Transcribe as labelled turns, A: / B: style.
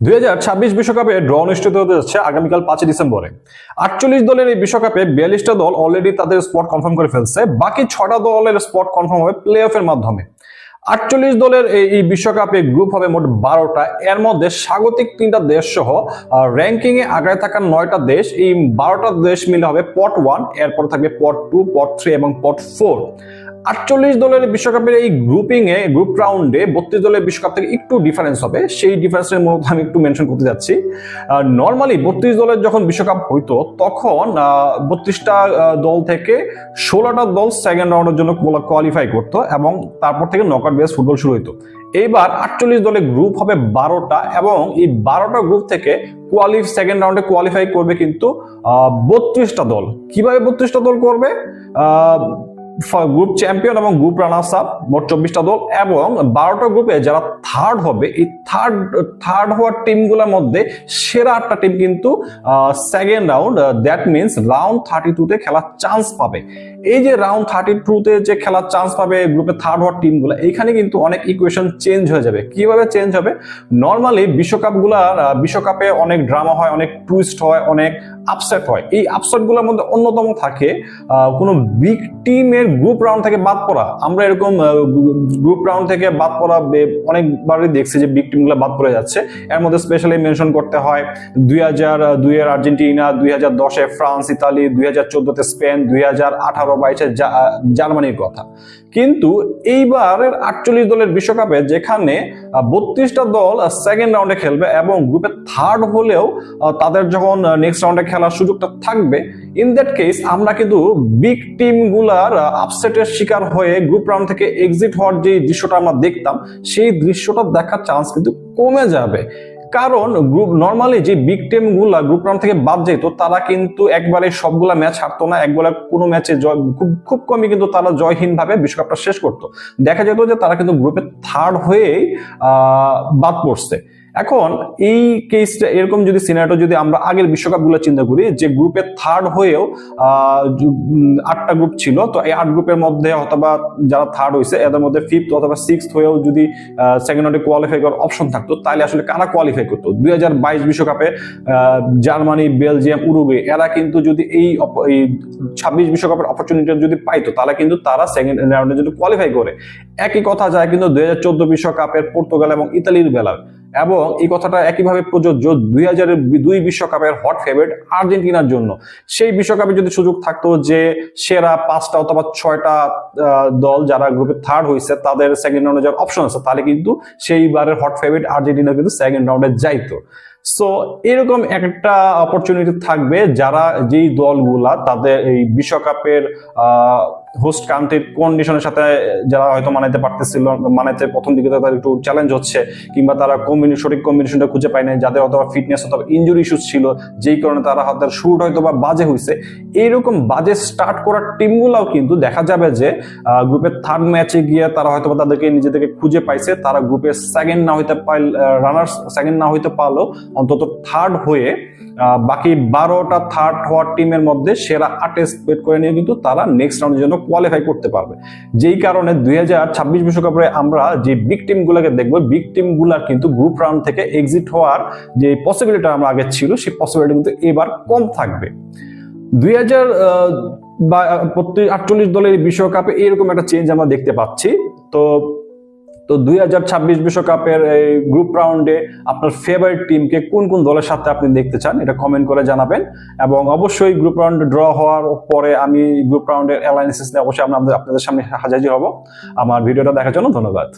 A: দুই বিশ্বকাপে ড্র অনুষ্ঠিত হতে যাচ্ছে আগামীকাল পাঁচই ডিসেম্বরে। আটচল্লিশ দলের এই বিশ্বকাপে বিয়াল্লিশটা দল অলরেডি তাদের স্পট কনফার্ম করে ফেলছে। বাকি ছটা দলের স্পট কনফার্ম হবে প্লে অফের মাধ্যমে। আটচল্লিশ দলের এই বিশ্বকাপে গ্রুপ হবে মোট বারোটা। এর মধ্যে স্বাগতিক তিনটা দেশ সহ র্যাঙ্কিং এ আগায় থাকা নয়টা দেশ। এই বারোটা দেশ মিলে হবে পট ওয়ান এরপর থাকবে পট টু পট থ্রি এবং পট ফোর আটচল্লিশ দলের বিশ্বকাপের এই গ্রুপিং এ গ্রুপ রাউন্ডে বত্রিশ দলের বিশ্বকাপ থেকে একটু ডিফারেন্স হবে। সেই ডিফারেন্সের মূলত আমি একটু মেনশন করতে যাচ্ছি। নর্মালি বত্রিশ দলের যখন বিশ্বকাপ হইতো, তখন বত্রিশটা দল থেকে ষোলোটা দল সেকেন্ড রাউন্ডের জন্য কোয়ালিফাই করতো এবং তারপর থেকে নকআউট বেস ফুটবল শুরু হইতো। এইবার আটচল্লিশ দলের গ্রুপ হবে বারোটা এবং এই বারোটা গ্রুপ থেকে কোয়ালি সেকেন্ড রাউন্ডে কোয়ালিফাই করবে কিন্তু বত্রিশটা দল। কীভাবে বত্রিশটা দল করবে? গ্রুপ চ্যাম্পিয়ন এবং গ্রুপ রানার্স আপ মোট চব্বিশটা দল, এবং বারোটা গ্রুপে যারা থার্ড হবে, এই থার্ড থার্ড হওয়ার টিমগুলোর মধ্যে সেরা আটটা টিম কিন্তু second round that means round thirty টুতে খেলার চান্স পাবে। এই যে রাউন্ড থার্টি টুতে যে খেলার চান্স পাবে গ্রুপে থার্ড হওয়ার টিমগুলো এখানে কিন্তু অনেক ইকুয়েশন চেঞ্জ হয়ে যাবে। কীভাবে চেঞ্জ হবে? নর্মালি বিশ্বকাপগুলার বিশ্বকাপে অনেক ড্রামা হয়, অনেক টুইস্ট হয়, অনেক আপসেট হয়। এই আপসেটগুলোর মধ্যে অন্যতম থাকে কোনো বিগ টিমের গ্রুপ রাউন্ড থেকে বাদ পড়া। আমরা এরকম গ্রুপ রাউন্ড থেকে বাদ পড়া অনেকবারই দেখছি যে বিগ টিমগুলো বাদ পড়ে যাচ্ছে। এর মধ্যে স্পেশালি মেনশন করতে হয় দুই হাজার দুইয়ের আর্জেন্টিনা, দুই হাজার দশে ফ্রান্স, ইতালি, দুই হাজার চোদ্দতে স্পেন, দুই হাজার আঠারো বাইশে জার্মানির কথা। কিন্তু এইবারের আটচল্লিশ দলের বিশ্বকাপে যেখানে বত্রিশটা দল সেকেন্ড রাউন্ডে খেলবে এবং গ্রুপে থার্ড হলেও তাদের যখন নেক্সট রাউন্ডে খেলার সুযোগটা থাকবে ইন দ্যাট কেস আমরা কিন্তু বিগ টিমগুলার আপসেটের শিকার হয়ে গ্রুপ রাউন্ড থেকে এক্সিট হওয়ার যে দৃশ্যটা আমরা দেখতাম, সেই দৃশ্যটা দেখার চান্স কিন্তু কমে যাবে। কারণ গ্রুপ নর্মালি যে বিগ টিমগুলা গ্রুপ রাউন্ড থেকে বাদ যেত, তারা কিন্তু একবারে সবগুলা ম্যাচ হারতো না, একবারে কোনো ম্যাচে জয়, খুব খুব কমই কিন্তু তারা জয়হীন ভাবে বিশ্বকাপটা শেষ করতো। দেখা যেত যে তারা কিন্তু গ্রুপে থার্ড হয়েই বাদ পড়ছে। এখন এই কেসটা এরকম যদি সিনারিটো যদি আমরা আগের বিশ্বকাপগুলো চিন্তা করি, যে গ্রুপে থার্ড হয়েও আটটা গ্রুপ ছিল, তো এই আট গ্রুপের মধ্যে অথবা যারা থার্ড হয়েছে এদের মধ্যে ফিফথ অথবা সিক্স হয়েও যদি সেকেন্ড রাউন্ডে কোয়ালিফাই করার অপশন থাকতো, তাহলে আসলে কারা কোয়ালিফাই করতো? দুই বিশ্বকাপে জার্মানি, বেলজিয়াম, উরুগুয়ে, এরা কিন্তু যদি এই ছাব্বিশ বিশ্বকাপের অপরচুনিটি যদি পাইতো, তাহলে কিন্তু তারা সেকেন্ড রাউন্ডে যদি কোয়ালিফাই করে। একই কথা যায় কিন্তু দুই বিশ্বকাপের পর্তুগাল এবং ইতালির বেলায় এবং এই কথাটা একইভাবে প্রযোজ্য দুই হাজারের দুই বিশ্বকাপের হট ফেভারিট আর্জেন্টিনার জন্য। সেই বিশ্বকাপে যদি সুযোগ থাকতো যে সেরা পাঁচটা অথবা ছয়টা দল যারা গ্রুপে থার্ড হয়েছে তাদের সেকেন্ড রাউন্ডে যাওয়ার অপশন আছে, তাহলে কিন্তু সেইবারের হট ফেভারিট আর্জেন্টিনা কিন্তু সেকেন্ড রাউন্ডে যাইতো। সো এরকম একটা অপরচুনিটি থাকবে যারা যেই দলগুলা তাদের এই বিশ্বকাপের হোস্ট কান্ট্রির কন্ডিশনের সাথে যারা হয়তো মানাইতে পারতেছিল, মানাইতে প্রথম দিকে তাদের একটু চ্যালেঞ্জ হচ্ছে, কিংবা তারা কম্বিনে সঠিক কম্বিনেশনটা খুঁজে পায় নাই, যাদের অথবা ফিটনেস অথবা ইঞ্জুরি ইস্যুস ছিল, যেই কারণে তারা তাদের শুট হয়তো বা বাজে হয়েছে এইরকম বাজে স্টার্ট করার টিমগুলাও কিন্তু দেখা যাবে যে গ্রুপের থার্ড ম্যাচে গিয়ে তারা হয়তো তাদেরকে নিজেদেরকে খুঁজে পাইছে, তারা গ্রুপের সেকেন্ড না হইতে পারল রানার্স সেকেন্ড না হইতে পারলেও অন্তত থার্ড হয়ে বাকি বারোটা থার্ড হওয়ার টিমের মধ্যে সেরা আটে স্পেট করে নিয়ে কিন্তু তারা নেক্সট রাউন্ডের জন্য কোয়ালিফাই করতে পারবে। যেই কারণে দুই হাজার ছাব্বিশ বিশ্বকাপে আমরা যে বিগ টিম গুলাকে দেখব বিগ টিমগুলার কিন্তু গ্রুপ রাউন্ড থেকে এক্সিট হওয়ার যে পসিবিলিটি আমরা আগে ছিল, সেই পসিবিলিটি কিন্তু এবার কম থাকবে। দুই হাজার বা আটচল্লিশ দলের বিশ্বকাপে এরকম একটা চেঞ্জ আমরা দেখতে পাচ্ছি। তো তো দুই হাজার ছাব্বিশ বিশ্বকাপের এই গ্রুপ রাউন্ডে আপনার ফেভারিট টিমকে কোন কোন দলের সাথে আপনি দেখতে চান, এটা কমেন্ট করে জানাবেন। এবং অবশ্যই গ্রুপ রাউন্ড ড্র হওয়ার পরে আমি গ্রুপ রাউন্ডের অ্যালায়েন্সেস নিয়ে অবশ্যই আমরা আপনাদের সামনে হাজারি হব। আমার ভিডিওটা দেখার জন্য ধন্যবাদ।